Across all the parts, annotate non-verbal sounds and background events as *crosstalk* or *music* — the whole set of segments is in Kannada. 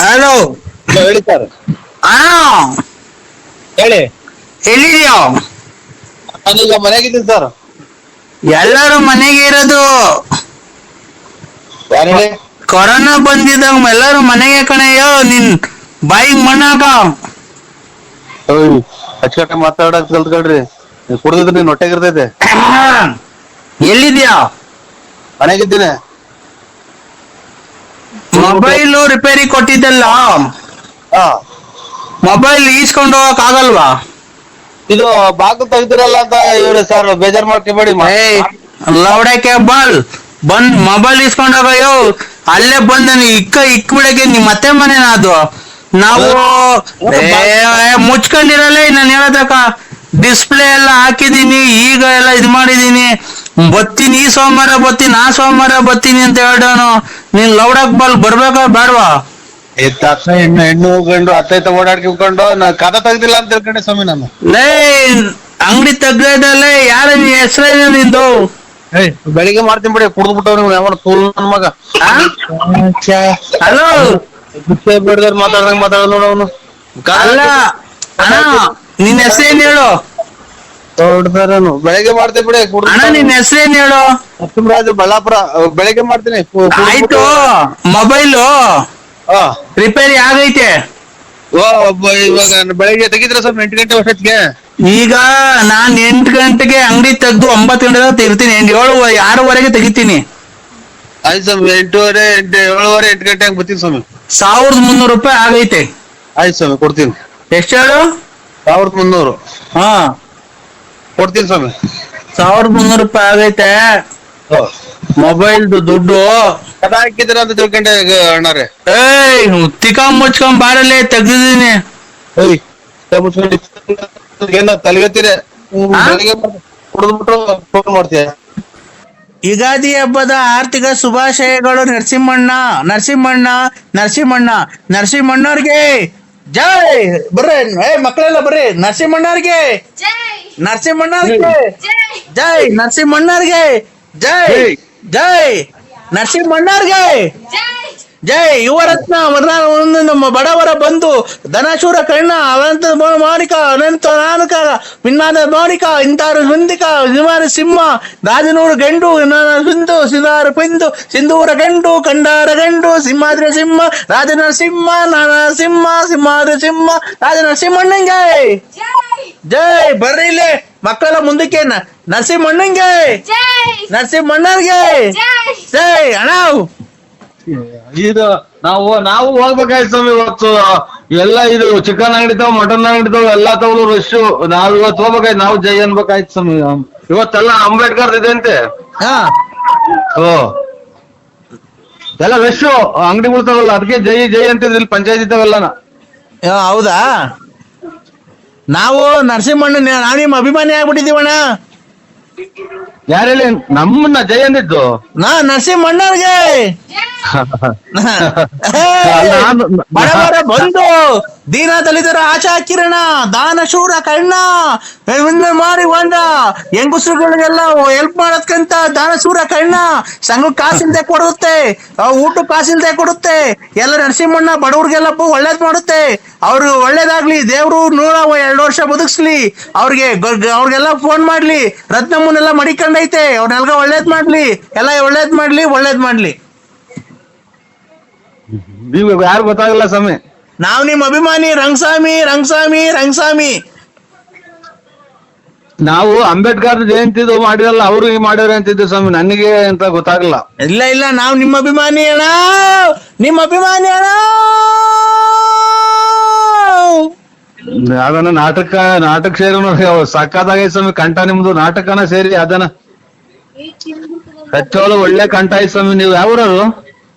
ಹಲೋ ಹೇಳಿ ಸರ್. ಹಾ. ಹೇಳಿ. ಎಲ್ಲಿದ್ಯೋ ನಾನೀಗ ಮನೆಯಾಗಿದ್ದೀನಿ ಸರ್. ಎಲ್ಲರೂ ಮನೆಗೆ ಇರೋದು. ಯಾರು ಹೇಳಿ? ಕೊರೋನಾ ಬಂದಿದ್ದಂಗ ಎಲ್ಲರೂ ಮನೆಗೆ ಕಣಯ್ಯೋ ನಿನ್ ಬಾಯಿಗೆ ಮಣ್ಣಾಕ ಓಯ್ ಅಚ್ಚುಕಟ್ಟ ಮಾತಾಡಕ್ ಕಲ್ತ್ಕೊಳ್ರಿ. ಕುಡ್ದಿದ್ರೆ ನೀನ್ ಹೊಟ್ಟೆಗಿರ್ತೈತೆ ಎಲ್ಲಿದ್ಯಾ ಮನೆಗಿದ್ದೀನಿ ಮೊಬೈಲು ರಿಪೇರಿ ಕೊಟ್ಟಿದ್ದಲ್ಲ? ಮೊಬೈಲ್ ಈಸ್ಕೊಂಡು ಹೋಗಕ್ ಆಗಲ್ವಾ? ಇದು ಬಾಗಿಲು ತೆಗ್ದಿರಲ್ಲ ಅಂತ ಇವ್ರೆ ಸರ್ ಬೇಜಾರ್ ಮಾಡ್ಕೊಬೇಡಿ ಏಯ್ ಲೌಡಕ್ಕೆ ಬಾಲ್ ಬಂದ್ ಮೊಬೈಲ್ ಇಸ್ಕೊಂಡ್ ಹೋಗಯ್ಯೋ ಅಲ್ಲೇ ಬಂದ ಇಕ್ಕ ಇಕ್ ಬಿಡಕ್ಕೆ ನಿಮ್ ಮತ್ತೆ ಮನೇನ ಅದು? ನಾವು ಮುಚ್ಕೊಂಡಿರಲ್ಲ ನಾನು ಹೇಳದಕ್ಕ? ಡಿಸ್ಪ್ಲೇ ಎಲ್ಲ ಹಾಕಿದೀನಿ ಈಗ ಎಲ್ಲ ಇದ್ ಮಾಡಿದೀನಿ. ಬತ್ತೀನಿ ಈ ಸೋಮವಾರ ಬತ್ತೀನಿ ಆ ಸೋಮವಾರ ಬತ್ತೀನಿ ಅಂತ ಹೇಳೋನು ನೀನ್ ಲೌಡಾಕ್ ಬಲ್ ಬರ್ಬೇಕಾ ಬೇಡವಾ? ತಕ್ಷ ಹೆಣ್ಣು ಹೆಣ್ಣು ಇತ್ತ ಓಡಾಡ್ಕಿ ಓಡಾಡ್ಕೊಂಡು ನಾ ಕದ ತೆಗ್ದಿಲ್ಲ ಅಂತ ತಿಳ್ಕೊಂಡೆ ಸ್ವಾಮಿ ನಾನು. ಲೇ ಅಂಗಡಿ ತೆಗ್ದಲ್ಲೇ ಯಾರ ನೀ ಹೆಸರು ನಿಂದು? ಏಯ್ ಬೆಳಿಗ್ಗೆ ಮಾಡ್ತೀನಿ ಬಿಡಿ ಕುಡ್ದು ಬಿಟ್ಟವ್ರು ಯಾವ ತೋಲ್ ನನ್ ಮಗ. ಹಲೋ? ಬಿಟ್ಟೆ ಬಿಡ್ದಾರ ಮಾತಾಡ್ದಂಗ್ ಮಾತಾಡೋದು ನೋಡ ಅವನು. ಅಲ್ಲ ಅಣ್ಣ ನಿನ್ ಹೆಸರೇನ್ ಹೇಳು? ಹೊಡ್ತಾರೇನು ಬೆಳಿಗ್ಗೆ ಮಾಡ್ತೀನಿ ಬಿಡಿ ಅಣ್ಣ ನಿನ್ ಹೆಸರೇನ್ ಹೇಳು? ನರಸಿಂಹರಾಜು ಬಳ್ಳಾಪುರ ಅಹ್, ಬೆಳಿಗ್ಗೆ ಮಾಡ್ತೀನಿ ಕು- ಕುಡ್ದು ಆಯ್ತು ಮೊಬೈಲು ಹಾ ರಿಪೇರಿ ಆಗೈತೆ. ಓ ಒಬ್ಬ ಇವಾಗ ಬೆಳಿಗ್ಗೆ ತೆಗಿದ್ರೆ ಸ್ವಲ್ಪ ಎಂಟು ಗಂಟೆ ವರ್ಷಕ್ಕೆ ಈಗ ನಾನ್ ಎಂಟು ಗಂಟೆಗೆ ಅಂಗಡಿ ತೆಗ್ದು ಒಂಬತ್ತು ಗಂಟೆ ತೆಗಿತೀನಿ. ಏಳು ಆರೂವರೆಗೆ ತೆಗಿತೀನಿ. ಆಯ್ತು ಸ್ವಾಮಿ ಎಂಟೂವರೆ ಎಂಟು ಏಳುವರೆ ಎಂಟು ಗಂಟೆ ಹಂಗೆ ಬರ್ತೀನಿ ಸ್ವಾಮಿ. ಸಾವಿರದ ಮುನ್ನೂರು ರೂಪಾಯಿ ಆಗೈತೆ. ಆಯ್ತು ಸ್ವಾಮಿ ಕೊಡ್ತೀನಿ. ಎಷ್ಟು ಹೇಳು? ಸಾವಿರದ ಮುನ್ನೂರು. ಹಾ. ಕೊಡ್ತೀನಿ ಸ್ವಾಮಿ. ಸಾವಿರದ ಮುನ್ನೂರು ರೂಪಾಯಿ ಆಗೈತೆ. ಮೊಬೈಲ್ ದುಡ್ಡು. ಕದ ಹಾಕಿದ್ರ ಅಂತ ತಿಳ್ಕೊಂಡೆ ಅಣ್ಣಾರೆ. ಏಯ್ ತಿಕ್ಕ ಮುಚ್ಕೊಂಡ್ ಬಾರಲ್ಲಿ ತೆಗ್ದಿದ್ದೀನಿ. ಏಯ್ ಕೈ ಮುಚ್ಕೊಂಡು ಏನ ತಲೆಗತ್ತೀರಿ ಆ? ಬೆಳಿಗ್ಗೆ ಕುಡಿದ್ಬಿಟ್ಟು ಫೋನ್ ಮಾಡ್ತೀಯ? ಯುಗಾದಿ ಹಬ್ಬದ ಆರ್ಥಿಕ ಶುಭಾಶಯಗಳು ನರಸಿಂಹಣ್ಣ ನರಸಿಂಹಣ್ಣ ನರಸಿಂಹಣ್ಣ ನರಸಿಂಹಣ್ಣವ್ರಿಗೆ. ಜೈ! ಬರ್ರಿ ಏ ಮಕ್ಕಳೆಲ್ಲ ಬರ್ರಿ. ನರಸಿಂಹಣ್ಣವ್ರಿಗೆ. ಜೈ! ನರಸಿಂಹಣ್ಣವ್ರಿಗೆ. ಜೈ ನರಸಿಂಹಣ್ಣವ್ರಿಗೆ. ಜೈ ಜೈ. ನರಸಿಂಹಣ್ಣವ್ರಿಗೆ. ಜೈ ಜೈ ಯುವರತ್ನ ವರ್ಣ ನಮ್ಮ ಬಡವರ ಬಂದು ಧನಶೂರ ಕರ್ಣ ಅನಂತ ಮಾಣಿಕ ಅನಂತ ನಾನಕ ಪಿನ್ನಾದ ಮೌನಿಕ ಇಂತಾರು ಸುಂದಿಕ ನಿವಾರ ಸಿಂಹ ರಾಜನೂರು ಗಂಡು ಸಿಂಧಾರ ಪಿಂದು ಸಿಂಧೂರ ಗಂಡು ಕಂಡಾರ ಗಂಡು ಸಿಂಹಾದ್ರಿ ಸಿಂಹ ರಾಜನ ಸಿಂಹ ನಾನ ಸಿಂಹ ಸಿಂಹಾದ್ರಿ ಸಿಂಹ ರಾಜನ ಸಿಂಹಣ್ಣಂಗೆ ಜೈ ಜೈ ಬರ್ರಿ ಇಲ್ಲಿ ಮಕ್ಕಳ ಮುಂದಕ್ಕೆ ನರಸಿಂಹಣ್ಣಂಗೆ. ಜೈ ನರಸಿಂಹಣ್ಣರ್ಗೆ ಜೈ ಅಣ್ಣ. ಇದು ನಾವು ನಾವು ಹೋಗ್ಬೇಕಾಯ್ತು ಸ್ವಾಮಿ ಇವತ್ತು. ಎಲ್ಲ ಇದು ಚಿಕನ್ ಅಂಗಡಿ ತಾವ್ ಮಟನ್ ಅಂಗಡಿ ತಾವ್ ಎಲ್ಲಾ ರಶ್ ನಾವ್ ಇವತ್ತು ಹೋಗ್ಬೇಕಾಯ್ತು ನಾವು ಜೈ ಅನ್ಬೇಕಾಯ್ತು ಸ್ವಾಮಿ. ಇವತ್ತೆಲ್ಲ ಅಂಬೇಡ್ಕರ್ ಇದೆ ಅಂತೆ ಹಾ. ಓ. ಎಲ್ಲ ರಶ್ ಅಂಗಡಿ ಉಳ್ತಾವಲ್ಲ ಅದಕ್ಕೆ ಜೈ ಜೈ ಅಂತಿದ್ರು ಇಲ್ಲಿ ಪಂಚಾಯತ್ ಇದ್ದಾವೆಲ್ಲ ಯಾ, ಹೌದಾ? ನಾವು ನರಸಿಂಹಣ್ಣ ನಾವು ನಿಮ್ಮ ಅಭಿಮಾನಿ ಆಗ್ಬಿಟ್ಟಿದೀವಣ್ಣ ಯಾರು ಹೇಳಿ? ನಮ್ಮನ್ನ ಜೈ ಅಂದಿದ್ದು? ನಾ ನರಸಿಂಹಣ್ಣವ್ರಿಗೆ. *laughs* ಬಂದು ಬಡವರ ಬಂಧು. ದೀನ ದಲಿತರ ಆಶಾ ಕಿರಣ, ದಾನ ಶೂರ ಕಣ್ಣ ಮಾರಿ ಒಂದ ಹೆಂಗುಸ್ರುಗಳಿಗೆಲ್ಲ ಹೆಲ್ಪ್ ಮಾಡೋದ್ಕಂತ ದಾನ ಶೂರ ಕಣ್ಣ, ಸಂಘ ಕಾಸಿಲ್ದೆ ಕೊಡುತ್ತೆ ಊಟ ಕಾಸಿಲ್ದೆ ಕೊಡುತ್ತೆ, ಎಲ್ಲ ನರಸಿಂಹಣ್ಣ ಬಡವ್ರಿಗೆಲ್ಲ ಒಳ್ಳೇದ್ ಮಾಡುತ್ತೆ, ಅವ್ರು ಒಳ್ಳೇದಾಗ್ಲಿ, ದೇವ್ರು ನೂರ ಎರಡು ವರ್ಷ ಬದುಕ್ಸ್ಲಿ, ಅವ್ರಿಗೆ ಅವ್ರಿಗೆಲ್ಲ ಫೋನ್ ಮಾಡ್ಲಿ, ರತ್ನಮ್ಮನ್ನೆಲ್ಲ ಮಡಿಕೊಂಡೈತೆ ಅವ್ರನ್ನೆಲ್ಲ ಒಳ್ಳೇದ್ ಮಾಡ್ಲಿ, ಎಲ್ಲ ಒಳ್ಳೇದ್ ಮಾಡ್ಲಿ ಒಳ್ಳೇದ್ ಮಾಡ್ಲಿ. ಯಾರು ಗೊತ್ತಾಗಲ್ಲ ಸ್ವಾಮಿ. ನಾವ್ ನಿಮ್ಮ ಅಭಿಮಾನಿ ರಂಗಸ್ವಾಮಿ ರಂಗಸ್ವಾಮಿ ರಂಗಸ್ವಾಮಿ ನಾವು ಅಂಬೇಡ್ಕರ್ ಜಯಂತಿದು ಮಾಡಿರಲ್ಲ ಅವರು ಮಾಡ್ಯಾರ ಅಂತಿದ್ದು ಸ್ವಾಮಿ ನನಗೆ ಅಂತ ಗೊತ್ತಾಗಲ್ಲ. ಇಲ್ಲ ಇಲ್ಲ ನಾವು ನಿಮ್ಮ ಅಭಿಮಾನಿ ಅಣ್ಣ. ನಿಮ್ಮ ಅಭಿಮಾನಿ ಅಣ್ಣ. ಅದನ್ನ ನಾಟಕ ನಾಟಕ ಸೇರಿ ಸಕ್ಕತ್ತಾಗೈತೆ ಸ್ವಾಮಿ ಕಂಠ ನಿಮ್ದು ನಾಟಕನ ಸೇರಿ ಅದನ್ನ ಕಚ್ಚೋಲು ಒಳ್ಳೆ ಕಂಠ ಆಯ್ತು ಸ್ವಾಮಿ ನೀವು ಯಾವೂರರು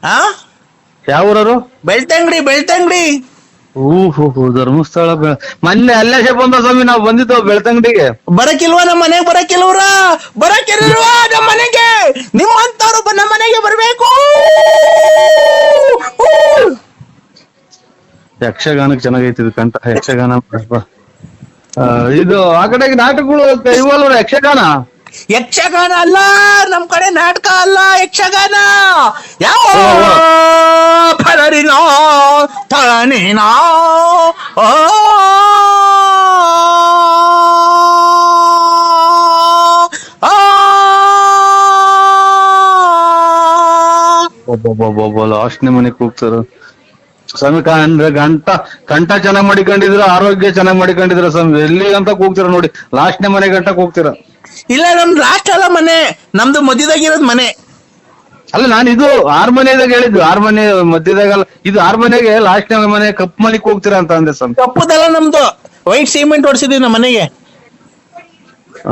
ಆ? ಯಾವೂರರು ಬೆಳ್ತಂಗಡಿ ಬೆಳ್ತಂಗಡಿ. ಹೂ ಹೂ ಹೂ ಧರ್ಮಸ್ಥಳ ಬೆ- ಮೊನ್ನೆ ಅಲ್ಲೇ ಬಂದ ಸ್ವಾಮಿ ನಾವು ಬಂದಿದ್ದೋ ಬೆಳ್ತಂಗಡಿಗೆ. ಬರಕಿಲ್ವಾ ನಮ್ಮ ಮನೆಗೆ ಬರಕಿಲ್ವ್ರ? ಬರಕಿಲ್ವಾ ನಮ್ಮ ಮನೆಗೆ? ನಿಮ್ಮಂತವ್ರು ಬ- ನಮ್ಮ ಮನೆಗೆ ಬರ್ಬೇಕು. ಯಕ್ಷಗಾನಕ್ಕೆ ಚೆನ್ನಾಗೈತಿ ಇದು ಕಂಠ ಯಕ್ಷಗಾನ ಆ, ಇದು ಆ ಕಡೆಗೆ ನಾಟಕಗಳು ಯಕ್ಷಗಾನ? ಯಕ್ಷಗಾನ ಅಲ್ಲ, ನಮ್ ಕಡೆ ನಾಟಕ ಅಲ್ಲ, ಯಕ್ಷಗಾನ. ಯಾವ ಫಲರಿನೋ ತನೇನೋ ಓ. ಲಾಸ್ಟ್ ಮನೆಗೆ ಹೋಗ್ತಾರ ಸ್ವಾಮಿ ಅಂದ್ರೆ ಗಂಟ ಕಂಠ ಚೆನ್ನಾಗ್ ಮಾಡಿಕೊಂಡಿದ್ರ ಆರೋಗ್ಯ ಚೆನ್ನಾಗ್ ಮಾಡಿಕೊಂಡಿದ್ರ ಸ್ವಾಮಿ? ಎಲ್ಲಿ ಅಂತ ಕೂಗ್ತೀರ ನೋಡಿ ಲಾಸ್ಟ್ನೇ ಮನೆ ಗಂಟ ಕೂಗ್ತೀರ? ಇಲ್ಲ ನಮ್ದು ಲಾಸ್ಟ್ ಅಲ್ಲ ಮನೆ. ನಮ್ದು ಮಧ್ಯದಾಗಿರೋದ್ ಮನೆ. ಅಲ್ಲ ನಾನು ಇದು ಆರ್ಮನೆದಾಗ ಹೇಳಿದ್ದು. ಆರ್ಮನೆ ಮಧ್ಯದಾಗಲ್ಲ. ಇದು ಆರ್ಮನೆಗೆ ಲಾಸ್ಟ್ನೇ ಮನೆ ಕಪ್ ಮನೆಗೆ ಹೋಗ್ತೀರಾ ಅಂತ ಅಂದೆ ಸ್ವಾಮಿ. ಕಪ್ಪದಲ್ಲ ನಮ್ದು. ವೈಟ್ ಸಿಮೆಂಟ್ ಹೊಡ್ಸಿದೀವಿ ನಮ್ಮ ಮನೆಗೆ. ಆ,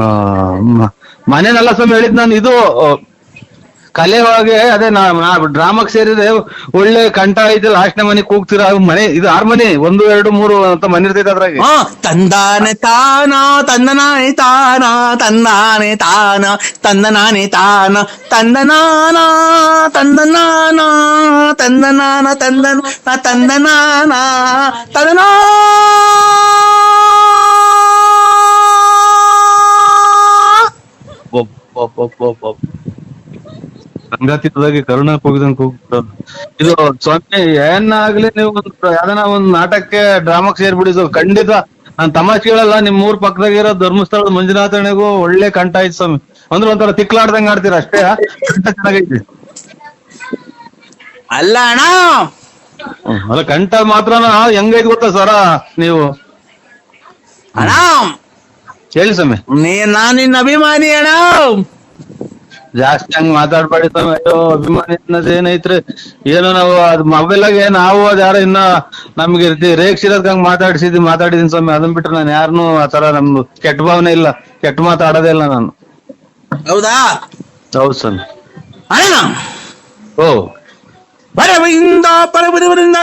ಮ- ಮನೆನಲ್ಲ ಸ್ವಾಮಿ ಹೇಳಿದ್ ನಾನು ಇದು ಕಲೆ ಒಳಗೆ ಅದೇ ನಾ ಡ್ರಾಮಾಕ್ ಸೇರಿದೆ ಒಳ್ಳೆ ಕಂಠ ಐತೆ ಲಾಸ್ಟ್ನೇ ಮನೆ ಕೂಗ್ತೀರಾ? ಮನೆ ಇದು ಆರ್ ಮನೆ ಒಂದು ಎರಡು ಮೂರು ಅಂತ ಮನೆ ಇರ್ತೈತೆ ಅದ್ರಾಗ. ಹಾ ತಂದಾನೆ ತಾನ ತಂದನಾನೆ ತಾನ ತಂದಾನೆ ತಾನ ತಂದನಾನೆ ತಾನ ತಂದನಾನ ತಂದನಾನ ತಂದನಾನ ತಂದನ ತಂದನಾನ ತಂದನಾ. ಸಂಗಾತಿದಾಗಿ ಕರುಣ ಹೋಗಿದಂಗ್ ಹೋಗ್ಬಿಟ್ಟು ಇದು ಸ್ವಾಮಿ ಏನಾಗ್ಲಿ ನೀವು ಒಂದು ಯಾವ್ದನ ಒಂದ್ ನಾಟಕಕ್ಕೆ ಡ್ರಾಮಾಕ್ ಸೇರ್ಬಿಡಿ ಖಂಡಿತ. ನಾನ್ ತಮಾಷೆ ಹೇಳಲ್ಲ ನಿಮ್ ಊರ್ ಪಕ್ಕದಾಗಿರೋ ಧರ್ಮಸ್ಥಳದ ಮಂಜುನಾಥನಿಗೂ ಒಳ್ಳೆ ಕಂಠ ಐತಿ ಸ್ವಾಮಿ. ಅಂದ್ರೆ ಒಂಥರ ತಿಕ್ಲಾಡ್ದಂಗ್ ಆಡ್ತೀರ ಅಷ್ಟೇ ಕಂಠ ಚೆನ್ನಾಗೈತಿ. ಅಲ್ಲ ಅಣ್ಣ! ಹ್ಮ್. ಅಲ್ಲ ಕಂಠ ಮಾತ್ರ ಹೆಂಗೈತಿ ಗೊತ್ತಾ ಸರ ನೀವು? ಅಣ್ಣ! ಹೇಳಿ ಸ್ವಾಮಿ. ನೀ ನಾನು ನಿನ್ನ ಅಭಿಮಾನಿ ಅಣ್ಣ! ಜಾಸ್ತಿ ಹಂಗ್ ಮಾತಾಡ್ಬೇಡಿ ಅಯ್ಯೋ ಅಭಿಮಾನಿ ಅನ್ನೋದ್ ಏನೈತ್ರಿ? ಏನೋ ನಾವು ಅದ್ ಮೊಬೈಲಾಗೆ ನಾವು ಅದ್ ಯಾರೋ ಇನ್ನ ನಮ್ಗೆ ರೇಕ್ಷಿರೋದ್ ಹಂಗ್ ಮಾತಾಡ್ಸಿದ್ವಿ ಮಾತಾಡಿದೀನಿ ಸ್ವಾಮಿ. ಅದನ್ ಬಿಟ್ರೆ ನಾನು ಯಾರನ್ನು ಆತರ ನಮ್ದು ಕೆಟ್ಟ ಭಾವನೆ ಇಲ್ಲ. ಕೆಟ್ಟ ಮಾತಾಡೋದೇ ಇಲ್ಲ ನಾನು. ಹೌದಾ? ಹೌದು ಸ್ವಾಮಿ. ಅಣ್ಣ! ಓ. ಪರವಿಂದ ಪರವಿಂದ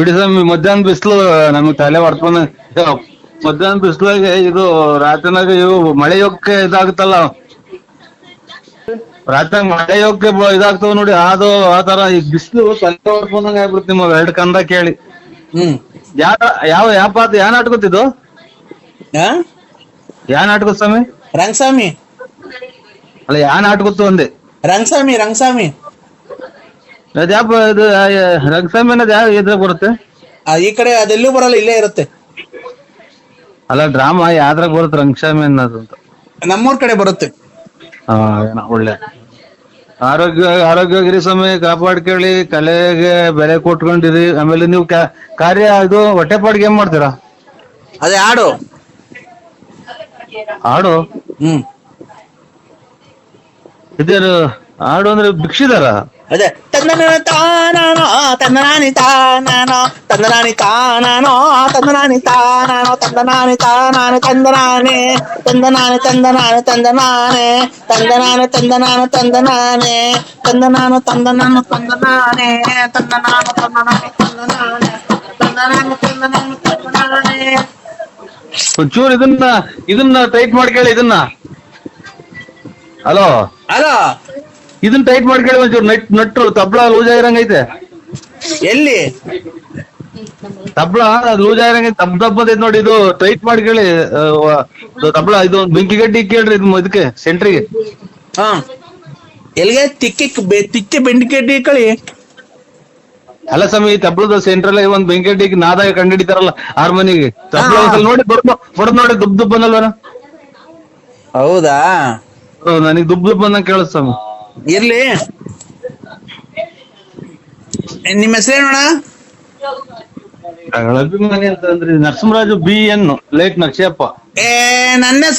ಬಿಡಿ ಸ್ವಾಮಿ ಮಧ್ಯಾಹ್ನ ಬಿಸಿಲು ನಮ್ಗೆ ತಲೆ ಹೊಡ್ಕೊಂಡ ಮಧ್ಯಾಹ್ನ ಬಿಸಿಲಾಗೆ ಇದು ರಾತ್ರಿನಾಗ ಇವು ಮಳೆ ಯೋಗಕ್ಕೆ ಇದಾಗುತ್ತಲ್ಲ. ರಾತ್ರಿ ಮಳೆ ಯೋಗಕ್ಕೆ ಇದಾಗ್ತಾವ ನೋಡಿ ಅದು ಆ ತರ ಈ ಬಿಸಿಲು ತಲೆ ಹೊಡ್ಕೊಂಡಂಗ ಆಗ್ಬಿಡುತ್ತೆ ನಿಮ್ಮ ಎರಡು ಕಂದ ಕೇಳಿ. ಹ್ಮ್. ಯಾವ ಯಾವ ಯಾವ ಪಾತ್ರ ಯಾವ ನಾಟಕತ್ತಿದ್ದು ಆ? ಯಾವ ನಾಟಕ ಸ್ವಾಮಿ? ರಂಗಸ್ವಾಮಿ. ಅಲ್ಲ ಯಾವ ನಾಟಕತ್ತು ಅಂದೆ ರಂಗಸ್ವಾಮಿ ರಂಗಸ್ವಾಮಿ. ಅದ್ ಯಾವ ಇದು ರಂಗಸ್ವಾಮಿ ಅನ್ನೋದು ಯಾವ ಇದ್ರಾಗ ಬರುತ್ತೆ? ಆ, ಈ ಕಡೆ ಅದೆಲ್ಲೂ ಬರಲ್ಲ ಇಲ್ಲೇ ಇರುತ್ತೆ. ಅಲ್ಲ ಡ್ರಾಮಾ ಯಾವ್ದ್ರಾಗ ಬರುತ್ತೆ ರಂಗಸ್ವಾಮಿ ಅನ್ನೋದು ಅಂತ? ನಮ್ಮೂರ್ ಕಡೆ ಬರುತ್ತೆ. ಹಾ ಏನೋ ಒಳ್ಳೆ. ಆರೋಗ್ಯ ಆರೋಗ್ಯವಾಗಿರಿ ಸ್ವಾಮಿ ಕಾಪಾಡ್ಕೊಳ್ಳಿ ಕಲೆಗೆ ಬೆಲೆ ಕೊಟ್ಕೊಂಡಿರಿ. ಆಮೇಲೆ ನೀವು ಕ್ಯಾ- ಕಾರ್ಯ ಇದು ಹೊಟ್ಟೆಪಾಡಿಗೆ ಏನ್ ಮಾಡ್ತೀರಾ? ಅದೇ ಹಾಡು. ಹಾಡು? ಹ್ಮ್. ಇದೇನು ಹಾಡು ಅಂದ್ರೆ ಭಿಕ್ಷಿದಾರ? ಅದೇ ತಂದನ ತಾನಾನೋ ತಂದನಾನಿ ತಾನಾನೋ ತಂದನಾನಿ ತಾನಾನೋ ತಂದನಾನಿ ತಾನಾನೋ ತಂದನಾನಿ ತಾನಾನೆ ತಂದನಾನೆ ತಂದನಾನೆ ತಂದನಾನೆ ತಂದನಾನೆ ತಂದನಾನೆ ತಂದನಾನು ತಂದನಾನೆ ತಂದನಾನು ತಂದನಾನು ತಂದನಾನೆ ತಂದನಾನು ತಂದನಾನು ತಂದನಾನೆ ತಂದನಾನು ತಂದನಾನು ತಂದನಾನೆ ಒಂಚೂರು ಇದನ್ನ ಇದನ್ನ ಟೈಟ್ ಮಾಡ್ಕೇಳಿ ಇದನ್ನ ಹಲೋ ಅಲೋ ಇದನ್ನ ಟೈಟ್ ಮಾಡ್ಕೊಳ್ಳಿ ಒಂಚೂರು. ನಟ್ ನಟ್ರು ತಬ್ಳ ಲೂಸ್ ಆಗಿರಂಗೈತೆ. ಎಲ್ಲಿ? ತಬ್ಳ ಲೂಸ್ ಆಗಿರಂಗೈತೆ. ತಬ್ ದಬ್ಬ ಐತೆ ನೋಡಿ ಇದು ಟೈಟ್ ಮಾಡ್ಕೊಳ್ಳಿ ಕೇಳಿ ವ- ಇದು ಬೆಂಕಿ ಗಡ್ಡಿ ಕೇಳ್ರಿ ಇದು ಇದಕ್ಕೆ ಸೆಂಟ್ರಿಗೆ ಹಾ. ಎಲ್ಲಿಗೆ? ತಿಕ್ಕಿ ತಿಕ್ಕಿ ತಿಕ್ಕಿ ಗಡ್ಡಿ ಕಳಿ. ಅಲ್ಲ ಸ್ವಾಮಿ ತಬ್ಲದ ಸೆಂಟ್ರಲ್ ಒಂದ್ ಬೆಂಕಿ ನಾದಾಗ ಕಂಡು ಹಿಡಿತಾರಲ್ಲ ಹಾರ್ಮೋನಿಗೆ. ಒಂದ್ಸಲ ನೋಡಿ ಬರ್ದು ಬರ್ದು ನೋಡಿ ದುಬ್ ದುಬ್ ಬಂದಲ್ವನ. ಹೌದಾ? ನನಗೆ ದುಬ್ ದುಬ್ ಬಂದಂಗ ಕೇಳ ಸ್ವಾಮಿ. ಇರ್ಲಿ. ನಿಮ್ಮ ಹೆಸರೇನೋಣ ಅಭಿಮಾನಿ ಅಂತ ಅಂದ್ರೆ ನರಸಿಂಹರಾಜು ಬಿ ಎನ್ ಲೇಟ್ ನಕ್ಷೇಪ ಏ ನನ್ನ ಹೆಸ್ರು